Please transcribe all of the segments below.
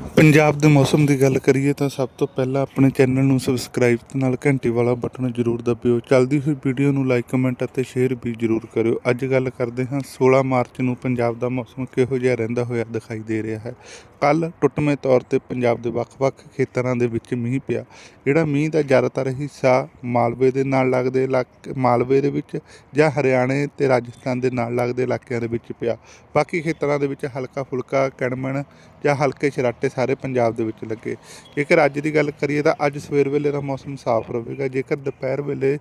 ਪੰਜਾਬ ਦੇ ਮੌਸਮ ਦੀ ਗੱਲ ਕਰੀਏ ਤਾਂ ਸਭ ਤੋਂ ਪਹਿਲਾਂ ਆਪਣੇ ਚੈਨਲ ਨੂੰ ਸਬਸਕ੍ਰਾਈਬ ਤੇ ਨਾਲ ਘੰਟੀ ਵਾਲਾ ਬਟਨ ਜ਼ਰੂਰ ਦਬਿਓ। ਚੱਲਦੀ ਹੋਈ ਵੀਡੀਓ ਨੂੰ ਲਾਈਕ ਕਮੈਂਟ ਅਤੇ ਸ਼ੇਅਰ ਵੀ ਜ਼ਰੂਰ ਕਰਿਓ। ਅੱਜ ਗੱਲ ਕਰਦੇ ਹਾਂ 16 ਮਾਰਚ ਨੂੰ ਪੰਜਾਬ ਦਾ ਮੌਸਮ ਕਿਹੋ ਜਿਹਾ ਰਹਿੰਦਾ ਹੋਇਆ ਦਿਖਾਈ ਦੇ ਰਿਹਾ ਹੈ। ਕੱਲ ਟੁੱਟਵੇਂ ਤੌਰ ਤੇ ਪੰਜਾਬ ਦੇ ਵੱਖ-ਵੱਖ ਖੇਤਰਾਂ ਦੇ ਵਿੱਚ ਮੀਂਹ ਪਿਆ। ਜਿਹੜਾ ਮੀਂਹ ਦਾ ਜ਼ਿਆਦਾਤਰ ਹਿੱਸਾ ਮਾਲਵੇ ਦੇ ਨਾਲ ਲੱਗਦੇ ਇਲਾਕੇ, ਮਾਲਵੇ ਦੇ ਵਿੱਚ ਜਾਂ ਹਰਿਆਣੇ ਤੇ ਰਾਜਸਥਾਨ ਦੇ ਨਾਲ ਲੱਗਦੇ ਇਲਾਕਿਆਂ ਦੇ ਵਿੱਚ ਪਿਆ। ਬਾਕੀ ਖੇਤਰਾਂ ਦੇ ਵਿੱਚ ਹਲਕਾ ਫੁਲਕਾ ਕਣਮਣ ਜਾਂ ਹਲਕੇ ਛਰਾਟੇ ਸਾਰੇ ਪੰਜਾਬ ਦੇ ਵਿੱਚ ਲੱਗੇ। ਜੇਕਰ ਅੱਜ ਦੀ ਗੱਲ ਕਰੀਏ ਤਾਂ ਅੱਜ ਸਵੇਰ ਵੇਲੇ ਦਾ ਮੌਸਮ ਸਾਫ਼ ਰਹੇਗਾ, ਜੇਕਰ ਦੁਪਹਿਰ ਵੇਲੇ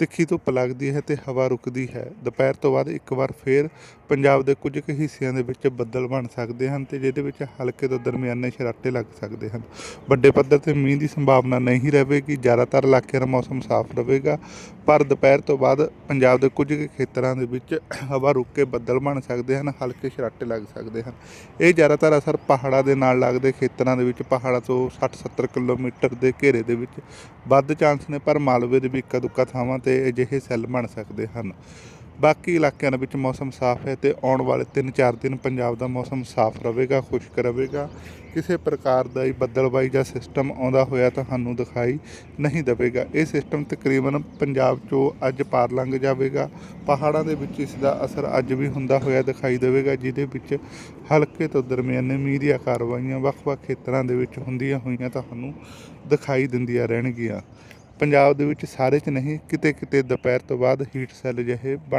ਤਿੱਖੀ ਧੁੱਪ ਲੱਗਦੀ ਹੈ ਤੇ ਹਵਾ ਰੁਕਦੀ ਹੈ। ਦੁਪਹਿਰ ਤੋਂ ਬਾਅਦ ਇੱਕ ਵਾਰ ਫੇਰ ਪੰਜਾਬ ਦੇ ਕੁਝ ਕੁ ਹਿੱਸਿਆਂ ਦੇ ਵਿੱਚ ਬੱਦਲ ਬਣ ਸਕਦੇ ਹਨ ਤੇ ਜਿਹਦੇ ਵਿੱਚ ਹਲਕੇ ਤੋਂ ਦਰਮਿਆਨੇ ਸ਼ਰਾਟੇ ਲੱਗ ਸਕਦੇ ਹਨ। ਵੱਡੇ ਪੱਧਰ ਤੇ ਮੀਂਹ ਦੀ ਸੰਭਾਵਨਾ ਨਹੀਂ ਰਹੇਗੀ, ਜ਼ਿਆਦਾਤਰ ਇਲਾਕਿਆਂ ਦਾ ਮੌਸਮ ਸਾਫ਼ ਰਹੇਗਾ, ਪਰ ਦੁਪਹਿਰ ਤੋਂ ਬਾਅਦ ਪੰਜਾਬ ਦੇ ਕੁਝ ਕੁ ਖੇਤਰਾਂ ਦੇ ਵਿੱਚ ਹਵਾ ਰੁਕ ਕੇ ਬੱਦਲ ਬਣ ਸਕਦੇ ਹਨ, ਹਲਕੇ ਸਰਾਟੇ ਲੱਗ ਸਕਦੇ ਹਨ। ਇਹ ਜ਼ਿਆਦਾਤਰ ਅਸਰ ਪਹਾੜਾਂ ਦੇ ਨਾਲ ਲੱਗਦੇ ਖੇਤਰਾਂ ਦੇ ਵਿੱਚ, ਪਹਾੜਾਂ ਤੋਂ 60-70 ਕਿਲੋਮੀਟਰ ਦੇ ਘੇਰੇ ਦੇ ਵਿੱਚ। ਵੱਧ ਚਾਂਸ ਨੇ, ਪਰ ਮਾਲਵੇ ਦੇ ਵੀ ਇੱਕਾ ਦੁੱਕਾ ਥਾਵਾਂ 'ਤੇ ਤੇ ਅਜਿਹੇ ਸੈੱਲ ਬਣ ਸਕਦੇ ਹਨ। ਬਾਕੀ ਇਲਾਕਿਆਂ ਦੇ ਵਿੱਚ ਮੌਸਮ ਸਾਫ਼ ਹੈ ਤੇ ਆਉਣ ਵਾਲੇ 3-4 ਦਿਨ ਪੰਜਾਬ ਦਾ ਮੌਸਮ ਸਾਫ਼ ਰਹੇਗਾ, ਖੁਸ਼ਕ ਰਹੇਗਾ। ਕਿਸੇ ਪ੍ਰਕਾਰ ਦਾ ਹੀ ਬੱਦਲਬਾਈ ਜਾਂ ਸਿਸਟਮ ਆਉਂਦਾ ਹੋਇਆ ਤੁਹਾਨੂੰ ਦਿਖਾਈ ਨਹੀਂ ਦੇਵੇਗਾ। ਇਹ ਸਿਸਟਮ ਤਕਰੀਬਨ ਪੰਜਾਬ 'ਚੋਂ ਅੱਜ ਪਾਰ ਲੰਘ ਜਾਵੇਗਾ। ਪਹਾੜਾਂ ਦੇ ਵਿੱਚ ਇਸ ਦਾ ਅਸਰ ਅੱਜ ਵੀ ਹੁੰਦਾ ਹੋਇਆ ਦਿਖਾਈ ਦੇਵੇਗਾ, ਜਿਹਦੇ ਵਿੱਚ ਹਲਕੇ ਤੋਂ ਦਰਮਿਆਨੇ ਮੀਂਹ ਦੀਆਂ ਕਾਰਵਾਈਆਂ ਵੱਖ-ਵੱਖ ਖੇਤਰਾਂ ਦੇ ਵਿੱਚ ਹੁੰਦੀਆਂ ਹੋਈਆਂ ਤੁਹਾਨੂੰ ਦਿਖਾਈ ਦਿੰਦੀਆਂ ਰਹਿਣਗੀਆਂ। ਪੰਜਾਬ ਦੇ ਵਿੱਚ ਸਾਰੇ 'ਚ ਨਹੀਂ ਕਿਤੇ ਕਿਤੇ ਦੁਪਹਿਰ ਤੋਂ ਬਾਅਦ ਹੀਟ ਸੈੱਲ ਜਿਹੇ ਬਣ